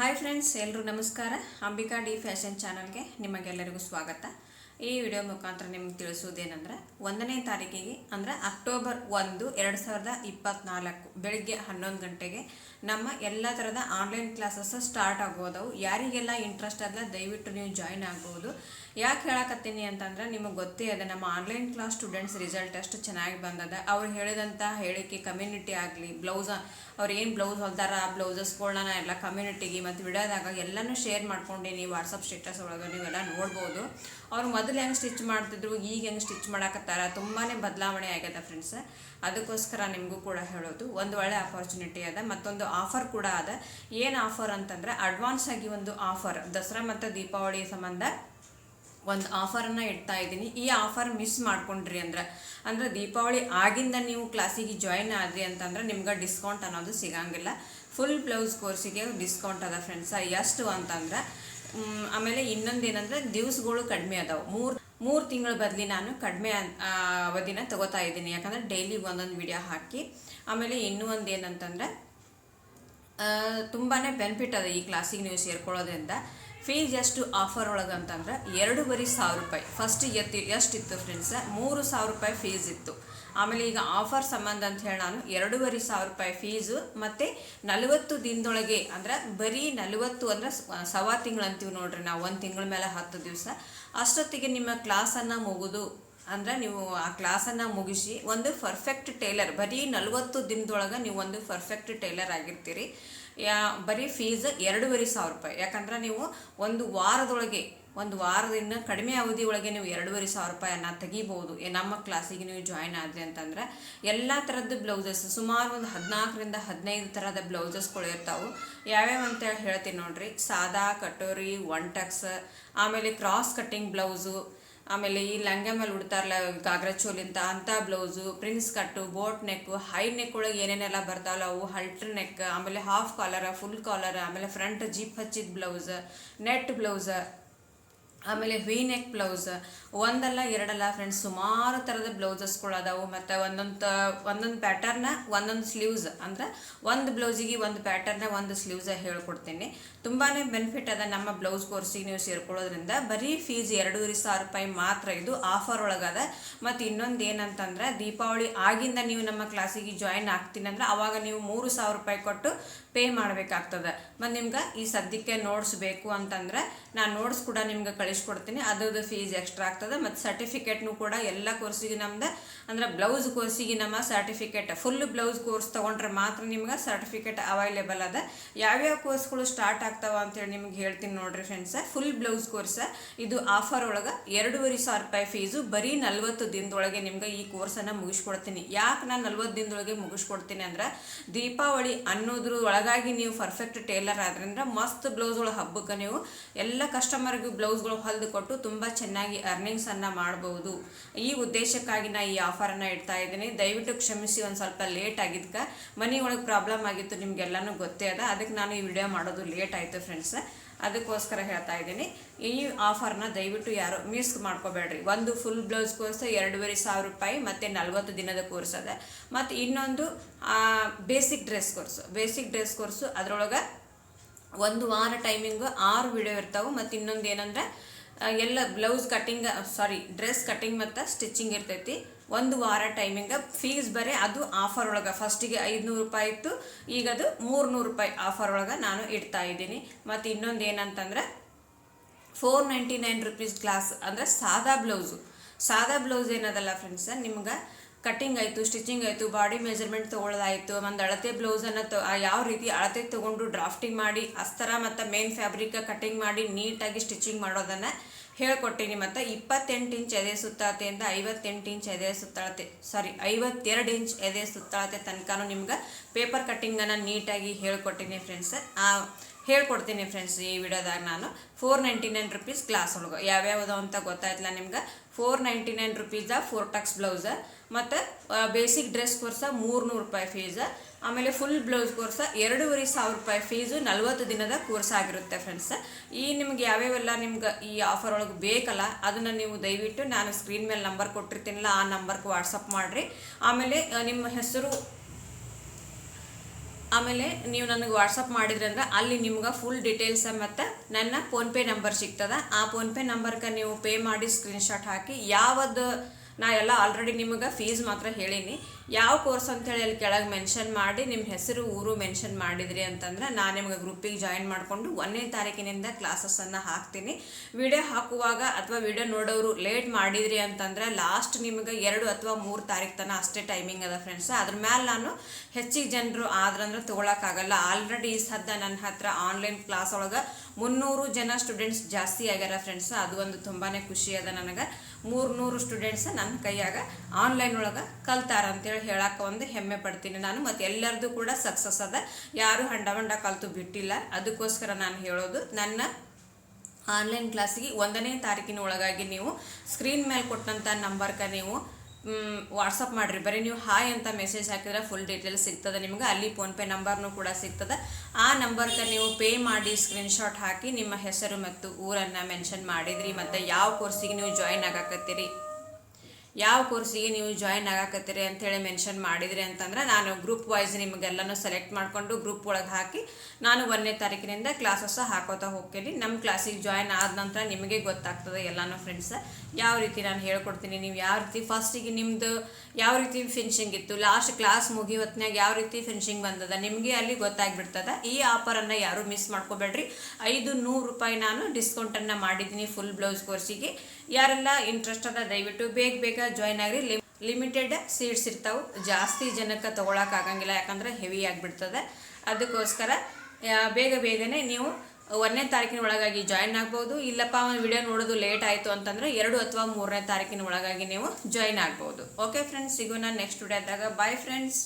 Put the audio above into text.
Hi friends ಎಲ್ಲರೂ ನಮಸ್ಕಾರ. Ambika D fashion ಚಾನಲ್ಗೆ ನಿಮಗೆಲ್ಲರಿಗೂ ಸ್ವಾಗತ. ಈ ವಿಡಿಯೋ ಮುಖಾಂತರ ನಿಮ್ಗೆ ತಿಳಿಸೋದೇನೆಂದರೆ ಒಂದನೇ ತಾರೀಕಿಗೆ, ಅಂದರೆ ಅಕ್ಟೋಬರ್ ಒಂದು, ಎರಡು ಸಾವಿರದ ಇಪ್ಪತ್ತ್ನಾಲ್ಕು ಬೆಳಿಗ್ಗೆ ಹನ್ನೊಂದು ಗಂಟೆಗೆ ನಮ್ಮ ಎಲ್ಲ ಥರದ ಆನ್ಲೈನ್ ಕ್ಲಾಸಸ್ ಸ್ಟಾರ್ಟ್ ಆಗೋದವು. ಯಾರಿಗೆಲ್ಲ ಇಂಟ್ರೆಸ್ಟ್ ಅದ ದಯವಿಟ್ಟು ನೀವು ಜಾಯಿನ್ ಆಗ್ಬೋದು. ಯಾಕೆ ಹೇಳಕತ್ತೀನಿ ಅಂತಂದ್ರೆ ನಿಮಗೆ ಗೊತ್ತೇ ಅದ ನಮ್ಮ ಆನ್ಲೈನ್ ಕ್ಲಾಸ್ ಸ್ಟೂಡೆಂಟ್ಸ್ ರಿಸಲ್ಟ್ ಅಷ್ಟು ಚೆನ್ನಾಗಿ ಬಂದದ. ಅವ್ರು ಹೇಳಿದಂಥ ಹೇಳಿಕೆ ಕಮ್ಯುನಿಟಿ ಆಗಲಿ ಬ್ಲೌಸ್ ಅವ್ರು ಏನು ಬ್ಲೌಸ್ ಹೊಲ್ದಾರ, ಆ ಬ್ಲೌಸಸ್ಗಳನ್ನ ಎಲ್ಲ ಕಮ್ಯುನಿಟಿಗೆ ಮತ್ತು ವಿಡಿಯೋದಾಗ ಎಲ್ಲನೂ ಶೇರ್ ಮಾಡ್ಕೊಂಡೀನಿ ವಾಟ್ಸಪ್ ಸ್ಟೇಟಸ್ ಒಳಗೆ ನೀವೆಲ್ಲ ನೋಡ್ಬೋದು. ಅವ್ರು ಮೊದಲು ಹೆಂಗೆ ಸ್ಟಿಚ್ ಮಾಡ್ತಿದ್ರು, ಈಗ ಹೆಂಗೆ ಸ್ಟಿಚ್ ಮಾಡಕತ್ತಾರ ತುಂಬಾ ಬದಲಾವಣೆ ಆಗ್ಯದ ಫ್ರೆಂಡ್ಸ್. ಅದಕ್ಕೋಸ್ಕರ ನಿಮಗೂ ಕೂಡ ಹೇಳೋದು, ಒಂದು ಒಳ್ಳೆ ಆಪರ್ಚುನಿಟಿ ಅದ, ಮತ್ತೊಂದು ಆಫರ್ ಕೂಡ ಅದ. ಏನು ಆಫರ್ ಅಂತಂದ್ರೆ ಅಡ್ವಾನ್ಸ್ ಆಗಿ ಒಂದು ಆಫರ್ ದಸರಾ ಮತ್ತು ದೀಪಾವಳಿ ಸಂಬಂಧ ಒಂದು ಆಫರನ್ನು ಇಡ್ತಾ ಇದ್ದೀನಿ. ಈ ಆಫರ್ ಮಿಸ್ ಮಾಡ್ಕೊಂಡ್ರಿ ಅಂದ್ರೆ ಅಂದ್ರೆ ದೀಪಾವಳಿ ಆಗಿಂದ ನೀವು ಕ್ಲಾಸಿಗೆ ಜಾಯಿನ್ ಆದ್ರಿ ಅಂತಂದ್ರೆ ನಿಮ್ಗೆ ಡಿಸ್ಕೌಂಟ್ ಅನ್ನೋದು ಸಿಗಂಗಿಲ್ಲ. ಫುಲ್ ಬ್ಲೌಸ್ ಕೋರ್ಸಿಗೆ ಡಿಸ್ಕೌಂಟ್ ಅದ ಫ್ರೆಂಡ್ಸ. ಎಷ್ಟು ಅಂತಂದ್ರೆ ಆಮೇಲೆ ಇನ್ನೊಂದು ಏನಂದ್ರೆ ದಿವ್ಸಗಳು ಕಡಿಮೆ ಅದಾವೆ. ಮೂರು ಮೂರು ತಿಂಗಳ ಬದಲಿ ನಾನು ಕಡಿಮೆ ಅವಧಿನ ತಗೋತಾ ಇದ್ದೀನಿ. ಯಾಕಂದ್ರೆ ಡೈಲಿ ಒಂದೊಂದು ವಿಡಿಯೋ ಹಾಕಿ. ಆಮೇಲೆ ಇನ್ನೂ ಒಂದು ಏನಂತಂದ್ರೆ ತುಂಬಾ ಬೆನಿಫಿಟ್ ಅದ ಈ ಕ್ಲಾಸಿಗೆ ನೀವು ಸೇರ್ಕೊಳ್ಳೋದ್ರಿಂದ ಫೀಸ್ ಎಷ್ಟು ಆಫರ್ ಒಳಗೆ ಅಂತಂದ್ರೆ ಎರಡೂವರೆ ಸಾವಿರ ರೂಪಾಯಿ. ಫಸ್ಟ್ ಎತ್ತಿ ಎಷ್ಟಿತ್ತು ಫ್ರೆಂಡ್ಸ್ ಮೂರು ಸಾವಿರ ರೂಪಾಯಿ ಫೀಸ್ ಇತ್ತು. ಆಮೇಲೆ ಈಗ ಆಫರ್ ಸಂಬಂಧ ಅಂತ ಹೇಳಿ ನಾನು ಎರಡೂವರೆ ಸಾವಿರ ರೂಪಾಯಿ ಫೀಸು ಮತ್ತು ನಲವತ್ತು ದಿನದೊಳಗೆ ಅಂದ್ರೆ ಬರೀ ನಲವತ್ತು ಅಂದ್ರೆ ಸವಾ ತಿಂಗಳು ಅಂತೀವಿ ನೋಡ್ರಿ ನಾವು. ಒಂದು ತಿಂಗಳ ಮೇಲೆ ಹತ್ತು ದಿವಸ. ಅಷ್ಟೊತ್ತಿಗೆ ನಿಮ್ಮ ಕ್ಲಾಸನ್ನು ಮುಗಿದು ಅಂದ್ರೆ ನೀವು ಆ ಕ್ಲಾಸನ್ನು ಮುಗಿಸಿ ಒಂದು ಪರ್ಫೆಕ್ಟ್ ಟೈಲರ್ ಬರೀ ನಲವತ್ತು ದಿನದೊಳಗೆ ನೀವು ಒಂದು ಪರ್ಫೆಕ್ಟ್ ಟೈಲರ್ ಆಗಿರ್ತೀರಿ. ಯಾ, ಬರೀ ಫೀಸ್ ಎರಡೂವರೆ ಸಾವಿರ ರೂಪಾಯಿ. ಯಾಕಂದ್ರೆ ನೀವು ಒಂದು ವಾರದೊಳಗೆ, ಒಂದು ವಾರದಿಂದ ಕಡಿಮೆ ಅವಧಿ ಒಳಗೆ ನೀವು ಎರಡೂವರೆ ಸಾವಿರ ರೂಪಾಯಿಯನ್ನು ತೆಗಿಬೋದು ನಮ್ಮ ಕ್ಲಾಸಿಗೆ ನೀವು ಜಾಯಿನ್ ಆದ್ರಿ ಅಂತಂದ್ರೆ, ಎಲ್ಲ ಥರದ್ದು ಬ್ಲೌಸಸ್ ಸುಮಾರು ಒಂದು ಹದಿನಾಲ್ಕರಿಂದ ಹದಿನೈದು ಥರದ ಬ್ಲೌಸಸ್ಗಳು ಇರ್ತಾವೆ. ಯಾವ್ಯಾವ ಅಂತ ಹೇಳ್ತೀನಿ ನೋಡ್ರಿ. ಸಾದಾ, ಕಟೋರಿ ಒನ್ ಟಕ್ಸ್ ಆಮೇಲೆ ಕ್ರಾಸ್ ಕಟ್ಟಿಂಗ್ ಬ್ಲೌಸು ಆಮೇಲೆ ಈ ಲಂಗ ಮೇಲೆ ಉಡ್ತಾರಲ್ಲ ಗಾಗ್ರಾ ಚೋಲಿಂತ ಅಂಥ blouse, prince cut, boat neck high neck ಒಳಗೆ ಏನೇನೆಲ್ಲ ಬರ್ತಾವಲ್ಲ ಅವು ಹಲ್ಟ್ರ್ ನೆಕ್ ಆಮೇಲೆ ಹಾಫ್ ಕಾಲರ್ ಫುಲ್ ಕಾಲರ್ ಆಮೇಲೆ ಫ್ರಂಟ್ ಜೀಪ್ ಹಚ್ಚಿದ ಬ್ಲೌಸ್ ನೆಟ್ ಬ್ಲೌಸ್ ಆಮೇಲೆ ವಿ ನೆಕ್ ಬ್ಲೌಸ್ ಒಂದಲ್ಲ ಎರಡಲ್ಲ ಫ್ರೆಂಡ್ಸ್ ಸುಮಾರು ಥರದ ಬ್ಲೌಸಸ್ಗಳು ಅದಾವು. ಮತ್ತು ಒಂದೊಂದು ಒಂದೊಂದು ಪ್ಯಾಟರ್ನ ಒಂದೊಂದು ಸ್ಲೀವ್ಸ್ ಅಂದ್ರೆ ಒಂದು ಬ್ಲೌಸಿಗೆ ಒಂದು ಪ್ಯಾಟರ್ನ ಒಂದು ಸ್ಲೀವ್ಸ ಹೇಳ್ಕೊಡ್ತೀನಿ. ತುಂಬಾ ಬೆನಿಫಿಟ್ ಅದ ನಮ್ಮ ಬ್ಲೌಸ್ ಕೋರ್ಸಿಗೆ ನೀವು ಸೇರ್ಕೊಳ್ಳೋದ್ರಿಂದ. ಬರೀ ಫೀಸ್ ಎರಡೂವರೆ ಸಾವಿರ ರೂಪಾಯಿ ಮಾತ್ರ ಇದು ಆಫರ್ ಒಳಗದ. ಮತ್ತು ಇನ್ನೊಂದು ಏನಂತಂದ್ರೆ, ದೀಪಾವಳಿ ಆಗಿಂದ ನೀವು ನಮ್ಮ ಕ್ಲಾಸಿಗೆ ಜಾಯಿನ್ ಆಗ್ತೀನಿ ಅಂದ್ರೆ ಅವಾಗ ನೀವು ಮೂರು ಸಾವಿರ ರೂಪಾಯಿ ಕೊಟ್ಟು ಪೇ ಮಾಡಬೇಕಾಗ್ತದೆ. ಮತ್ತು ನಿಮ್ಗೆ ಈ ಸದ್ಯಕ್ಕೆ ನೋಟ್ಸ್ ಬೇಕು ಅಂತಂದ್ರೆ, ನಾನು ನೋಟ್ಸ್ ಕೂಡ ನಿಮ್ಗೆ ಕಳಿಸ್ಕೊಡ್ತೀನಿ. ಅದ್ರದ್ದು ಫೀಸ್ ಎಕ್ಸ್ಟ್ರಾ ಆಗ್ತದೆ. ಮತ್ತು ಸರ್ಟಿಫಿಕೇಟ್ನು ಕೂಡ ಎಲ್ಲ ಕೋರ್ಸಿಗೆ ನಮ್ದು. ಅಂದ್ರೆ ಬ್ಲೌಸ್ ಕೋರ್ಸಿಗೆ ನಮ್ಮ ಸರ್ಟಿಫಿಕೇಟ್ ಫುಲ್ ಬ್ಲೌಸ್ ಕೋರ್ಸ್ ತೊಗೊಂಡ್ರೆ ಮಾತ್ರ ನಿಮ್ಗೆ ಸರ್ಟಿಫಿಕೇಟ್ ಅವೈಲೇಬಲ್ ಅದ. ಯಾವ್ಯಾವ ಕೋರ್ಸ್ಗಳು ಸ್ಟಾರ್ಟ್ ಆಗ್ತಾವ ಅಂತೇಳಿ ನಿಮ್ಗೆ ಹೇಳ್ತೀನಿ ನೋಡ್ರಿ ಫ್ರೆಂಡ್ಸ್ ಫುಲ್ ಬ್ಲೌಸ್ ಕೋರ್ಸ್ ಇದು ಆಫರ್ ಒಳಗೆ ಎರಡೂವರೆ ಸಾವಿರ ರೂಪಾಯಿ ಫೀಸು ಬರೀ ನಲ್ವತ್ತು ದಿನದೊಳಗೆ ನಿಮ್ಗೆ ಈ ಕೋರ್ಸನ್ನು ಮುಗಿಸ್ಕೊಡ್ತೀನಿ. ಯಾಕೆ ನಾನು ನಲ್ವತ್ತು ದಿನದೊಳಗೆ ಮುಗಿಸ್ಕೊಡ್ತೀನಿ ಅಂದ್ರೆ ದೀಪಾವಳಿ ಅನ್ನೋದ್ರ ಒಳಗಾಗಿ ನೀವು ಪರ್ಫೆಕ್ಟ್ ಟೇಲರ್ ಆದ್ರಿಂದ ಮಸ್ತ್ ಬ್ಲೌಸ್ಗಳು ಹಬ್ಬಕ್ಕೆ ನೀವು ಎಲ್ಲ ಕಸ್ಟಮರ್ಗೂ ಬ್ಲೌಸ್ಗಳು ಹೊಲಿದು ಕೊಟ್ಟು ತುಂಬ ಚೆನ್ನಾಗಿ ಅರ್ನಿಂಗ್ಸನ್ನು ಮಾಡ್ಬೋದು. ಈ ಉದ್ದೇಶಕ್ಕಾಗಿ ನಾ ಈ ಆಫರನ್ನು ಇಡ್ತಾ ಇದ್ದೀನಿ. ದಯವಿಟ್ಟು ಕ್ಷಮಿಸಿ ಒಂದು ಸ್ವಲ್ಪ ಲೇಟ್ ಆಗಿದ್ದಕ್ಕೆ ಮನೆ ಒಳಗೆ ಪ್ರಾಬ್ಲಮ್ ಆಗಿತ್ತು, ನಿಮ್ಗೆಲ್ಲನೂ ಗೊತ್ತೇ ಅದ. ಅದಕ್ಕೆ ನಾನು ಈ ವಿಡಿಯೋ ಮಾಡೋದು ಲೇಟ್ ಆಯಿತು ಫ್ರೆಂಡ್ಸ್ ಅದಕ್ಕೋಸ್ಕರ ಹೇಳ್ತಾ ಇದ್ದೀನಿ. ಈ ಆಫರ್ನ ದಯವಿಟ್ಟು ಯಾರು ಮಿಸ್ ಮಾಡ್ಕೋಬೇಡ್ರಿ. ಒಂದು ಫುಲ್ ಬ್ಲೌಸ್ ಕೋರ್ಸ್ ಎರಡೂವರೆ ಸಾವಿರ ರೂಪಾಯಿ, ಮತ್ತು ನಲ್ವತ್ತು ದಿನದ ಕೋರ್ಸ್ ಅದ. ಮತ್ತು ಇನ್ನೊಂದು basic dress course basic dress course ಅದರೊಳಗೆ ಒಂದು ವಾರ ಟೈಮಿಂಗು ಆರು ವಿಡಿಯೋ ಇರ್ತಾವೆ, ಮತ್ತು ಇನ್ನೊಂದು ಏನಂದ್ರೆ ಎಲ್ಲ blouse cutting sari dress cutting ಮತ್ತು ಸ್ಟಿಚಿಂಗ್ ಇರ್ತೈತಿ. ಒಂದು ವಾರ ಟೈಮಿಂಗ್ ಫೀಸ್ ಬರೀ, ಅದು ಆಫರ್ ಒಳಗೆ. ಫಸ್ಟಿಗೆ ಐದುನೂರು ರೂಪಾಯಿ ಇತ್ತು, ಈಗ ಅದು ಮೂರ್ನೂರು ರೂಪಾಯಿ ಆಫರ್ ಒಳಗೆ ನಾನು ಇಡ್ತಾ ಇದ್ದೀನಿ. ಮತ್ತು ಇನ್ನೊಂದು ಏನಂತಂದ್ರೆ four ninety nine rupees class ಅಂದರೆ ಸಾದಾ ಬ್ಲೌಸು ಸಾದಾ ಬ್ಲೌಸ್ ಏನದಲ್ಲ ಫ್ರೆಂಡ್ಸ್ ನಿಮ್ಗೆ ಕಟ್ಟಿಂಗ್ ಆಯಿತು ಸ್ಟಿಚಿಂಗ್ ಆಯಿತು ಬಾಡಿ ಮೆಜರ್ಮೆಂಟ್ ತೊಗೊಳ್ಳೋದಾಯಿತು, ಒಂದು ಅಳತೆ ಬ್ಲೌಸನ್ನು ತ ಆ ಯಾವ ರೀತಿ ಅಳತೆ ತೊಗೊಂಡು ಡ್ರಾಫ್ಟಿಂಗ್ ಮಾಡಿ, ಅಸ್ತರ ಮತ್ತು ಮೇನ್ ಫ್ಯಾಬ್ರಿಕ್ ಕಟ್ಟಿಂಗ್ ಮಾಡಿ ನೀಟಾಗಿ ಸ್ಟಿಚಿಂಗ್ ಮಾಡೋದನ್ನು ಹೇಳ್ಕೊಟ್ಟಿನಿ ಮತ್ತು ಇಪ್ಪತ್ತೆಂಟು ಇಂಚ್ ಎದೆ ಸುತ್ತಾಳತೆಯಿಂದ ಐವತ್ತೆಂಟು ಇಂಚ್ ಎದೆ ಸುತ್ತಾಳತೆ ಸಾರಿ ಐವತ್ತೆರಡು ಇಂಚ್ ಎದೆ ಸುತ್ತಾಳತೆ ತನಕನೂ ನಿಮ್ಗೆ ಪೇಪರ್ ಕಟ್ಟಿಂಗನ್ನು ನೀಟಾಗಿ ಹೇಳ್ಕೊಟ್ಟಿನಿ ಫ್ರೆಂಡ್ಸ್ ಹೇಳ್ಕೊಡ್ತೀನಿ ಫ್ರೆಂಡ್ಸ್ ಈ ವಿಡಿಯೋದಾಗ ನಾನು. Four ninety nine rupees class ಒಳಗೆ. ಯಾವ್ಯಾವುದು ಅಂತ ಗೊತ್ತಾಯ್ತಲ್ಲ ನಿಮ್ಗೆ? Four ninety nine rupees four tucks blouse ಮತ್ತು ಬೇಸಿಕ್ ಡ್ರೆಸ್ ಕೋರ್ಸ ಮೂರ್ನೂರು ರೂಪಾಯಿ ಫೀಸ್ ಆಮೇಲೆ ಫುಲ್ ಬ್ಲೌಸ್ ಕೋರ್ಸ ಎರಡೂವರೆ ಸಾವಿರ ರೂಪಾಯಿ ಫೀಸು ನಲ್ವತ್ತು ದಿನದ ಕೋರ್ಸ್ ಆಗಿರುತ್ತೆ ಫ್ರೆಂಡ್ಸ್ ಈ ನಿಮ್ಗೆ ಯಾವ್ಯಾವೆಲ್ಲ ನಿಮ್ಗೆ ಈ ಆಫರ್ ಒಳಗೆ ಬೇಕಲ್ಲ, ಅದನ್ನು ನೀವು ದಯವಿಟ್ಟು ನಾನು ಸ್ಕ್ರೀನ್ ಮೇಲೆ ನಂಬರ್ ಕೊಟ್ಟಿರ್ತೀನಲ್ಲ, ಆ ನಂಬರ್ಗೆ ವಾಟ್ಸಪ್ ಮಾಡಿರಿ. ಆಮೇಲೆ ನಿಮ್ಮ ಹೆಸರು ಆಮೇಲೆ ನೀವು ನನಗೆ ವಾಟ್ಸಪ್ ಮಾಡಿದ್ರಿ ಅಂದ್ರೆ ಅಲ್ಲಿ ನಿಮ್ಗೆ ಫುಲ್ ಡೀಟೇಲ್ಸ್ ಮತ್ತು ನನ್ನ ಫೋನ್ಪೇ ನಂಬರ್ ಸಿಗ್ತದ. ಆ ಫೋನ್ಪೇ ನಂಬರ್ಗೆ ನೀವು ಪೇ ಮಾಡಿ ಸ್ಕ್ರೀನ್ಶಾಟ್ ಹಾಕಿ, ಯಾವ್ದು ನಾ ಎಲ್ಲ ಆಲ್ರೆಡಿ ನಿಮಗೆ ಫೀಸ್ ಮಾತ್ರ ಹೇಳೀನಿ. ಯಾವ ಕೋರ್ಸ್ ಅಂತೇಳಿ ಅಲ್ಲಿ ಕೆಳಗೆ ಮೆನ್ಷನ್ ಮಾಡಿ ನಿಮ್ಮ ಹೆಸರು, ಊರು ಮೆನ್ಷನ್ ಮಾಡಿದ್ರಿ ಅಂತಂದ್ರೆ ನಾನು ನಿಮಗೆ ಗ್ರೂಪಿಗೆ ಜಾಯಿನ್ ಮಾಡಿಕೊಂಡು ಒಂದನೇ ತಾರೀಕಿನಿಂದ ಕ್ಲಾಸಸನ್ನು ಹಾಕ್ತೀನಿ. ವಿಡಿಯೋ ಹಾಕುವಾಗ ಅಥವಾ ವಿಡಿಯೋ ನೋಡೋರು ಲೇಟ್ ಮಾಡಿದ್ರಿ ಅಂತಂದ್ರೆ ಲಾಸ್ಟ್ ನಿಮಗೆ ಎರಡು ಅಥವಾ ಮೂರು ತಾರೀಕು ತನಕ ಅಷ್ಟೇ ಟೈಮಿಂಗ್ ಅದ ಫ್ರೆಂಡ್ಸ್ ಅದ್ರ ಮೇಲೆ ನಾನು ಹೆಚ್ಚಿಗೆ ಜನರು ಆದ್ರಂದ್ರೆ ತೊಗೊಳಕ್ಕಾಗಲ್ಲ. ಆಲ್ರೆಡಿ ಈ ಸದ್ದ ನನ್ನ ಹತ್ರ ಆನ್ಲೈನ್ ಕ್ಲಾಸ್ ಒಳಗೆ ಮುನ್ನೂರು ಜನ ಸ್ಟೂಡೆಂಟ್ಸ್ ಜಾಸ್ತಿ ಆಗ್ಯಾರ ಫ್ರೆಂಡ್ಸ್ ಅದು ಒಂದು ತುಂಬಾ ಖುಷಿ ಅದ ನನಗೆ. ಮೂರು ನೂರು ಸ್ಟೂಡೆಂಟ್ಸ್ ನನ್ನ ಕೈಯಾಗ ಆನ್ಲೈನ್ ಒಳಗೆ ಕಲ್ತಾರ ಹೇಳಕ್ಕೆ ಒಂದು ಹೆಮ್ಮೆ ಪಡ್ತೀನಿ ನಾನು, ಮತ್ತು ಎಲ್ಲರದು ಕೂಡ ಸಕ್ಸಸ್ ಅದ. ಯಾರು ಹಂಡ ಬಂಡ ಕಲ್ತು ಬಿಟ್ಟಿಲ್ಲ. ಅದಕ್ಕೋಸ್ಕರ ನಾನು ಹೇಳೋದು, ನನ್ನ ಆನ್ಲೈನ್ ಕ್ಲಾಸಿಗೆ ಒಂದನೇ ತಾರೀಕಿನ ಒಳಗಾಗಿ ನೀವು ಸ್ಕ್ರೀನ್ ಮೇಲೆ ಕೊಟ್ಟಂಥ ನಂಬರ್ಕ ನೀವು ವಾಟ್ಸಪ್ ಮಾಡಿರಿ. ಬರೀ ನೀವು ಹಾಯ್ ಅಂತ ಮೆಸೇಜ್ ಹಾಕಿದ್ರೆ ಫುಲ್ ಡೀಟೇಲ್ಸ್ ಸಿಗ್ತದೆ ನಿಮ್ಗೆ. ಅಲ್ಲಿ ಫೋನ್ಪೇ ನಂಬರ್ನು ಕೂಡ ಸಿಗ್ತದೆ. ಆ ನಂಬರ್ಗೆ ನೀವು ಪೇ ಮಾಡಿ ಸ್ಕ್ರೀನ್ಶಾಟ್ ಹಾಕಿ ನಿಮ್ಮ ಹೆಸರು ಮತ್ತು ಊರನ್ನು ಮೆನ್ಷನ್ ಮಾಡಿದ್ರಿ. ಮತ್ತು ಯಾವ ಕೋರ್ಸಿಗೆ ನೀವು ಜಾಯಿನ್ ಆಗಾಕತ್ತೀರಿ? ಯಾವ ಕೋರ್ಸಿಗೆ ನೀವು ಜಾಯಿನ್ ಆಗಾಕತ್ತೀರಿ ಅಂಥೇಳಿ ಮೆನ್ಷನ್ ಮಾಡಿದ್ರಿ ಅಂತಂದ್ರೆ ನಾನು ಗ್ರೂಪ್ ವೈಸ್ ನಿಮಗೆಲ್ಲನೂ ಸೆಲೆಕ್ಟ್ ಮಾಡಿಕೊಂಡು ಗ್ರೂಪ್ ಒಳಗೆ ಹಾಕಿ ನಾನು ಒಂದನೇ ತಾರೀಕಿನಿಂದ ಕ್ಲಾಸಸ್ ಹಾಕೋತಾ ಹೋಗ್ತೀನಿ. ನಮ್ಮ ಕ್ಲಾಸಿಗೆ ಜಾಯಿನ್ ಆದ ನಂತರ ನಿಮಗೆ ಗೊತ್ತಾಗ್ತದೆ ಎಲ್ಲನೂ ಫ್ರೆಂಡ್ಸ್ ಯಾವ ರೀತಿ ನಾನು ಹೇಳ್ಕೊಡ್ತೀನಿ, ನೀವು ಯಾವ ರೀತಿ ಫಸ್ಟಿಗೆ ನಿಮ್ಮದು ಯಾವ ರೀತಿ ಫಿನಿಷಿಂಗ್ ಇತ್ತು ಲಾಸ್ಟ್ ಕ್ಲಾಸ್ ಮುಗಿ ಹೊತ್ತಿನಾಗ ಯಾವ ರೀತಿ ಫಿನಿಷಿಂಗ್ ಬಂದದ, ನಿಮಗೆ ಅಲ್ಲಿ ಗೊತ್ತಾಗ್ಬಿಡ್ತದ. ಈ ಆಫರನ್ನು ಯಾರೂ ಮಿಸ್ ಮಾಡ್ಕೋಬೇಡ್ರಿ. ಐದು ನೂರು ರೂಪಾಯಿ ನಾನು ಡಿಸ್ಕೌಂಟನ್ನು ಮಾಡಿದ್ದೀನಿ ಫುಲ್ ಬ್ಲೌಸ್ ಕೋರ್ಸಿಗೆ ಯಾರೆಲ್ಲ ಇಂಟ್ರೆಸ್ಟ್ ಅದ ದಯವಿಟ್ಟು ಬೇಗ ಬೇಗ ಜಾಯ್ನ್ ಆಗ್ರಿ. ಲಿಮ್ ಲಿಮಿಟೆಡ್ ಸೀಟ್ಸ್ ಇರ್ತಾವೆ. ಜಾಸ್ತಿ ಜನಕ್ಕೆ ತೊಗೊಳಕ್ಕೆ ಆಗಂಗಿಲ್ಲ. ಯಾಕಂದ್ರೆ ಹೆವಿ ಆಗಿಬಿಡ್ತದೆ. ಅದಕ್ಕೋಸ್ಕರ ಬೇಗ ಬೇಗನೆ ನೀವು ಒಂದನೇ ತಾರೀಕಿನ ಒಳಗಾಗಿ ಜಾಯಿನ್ ಆಗ್ಬೋದು. ಇಲ್ಲಪ್ಪ ಒಂದು ವಿಡಿಯೋ ನೋಡೋದು ಲೇಟ್ ಆಯಿತು ಅಂತಂದರೆ ಎರಡು ಅಥವಾ ಮೂರನೇ ತಾರೀಕಿನ ಒಳಗಾಗಿ ನೀವು ಜಾಯಿನ್ ಆಗ್ಬೋದು. ಓಕೆ ಫ್ರೆಂಡ್ಸ್ ಸಿಗೋಣ ನೆಕ್ಸ್ಟ್ ವಿಡಿಯೋದಾಗ ಬಾಯ್ ಫ್ರೆಂಡ್ಸ್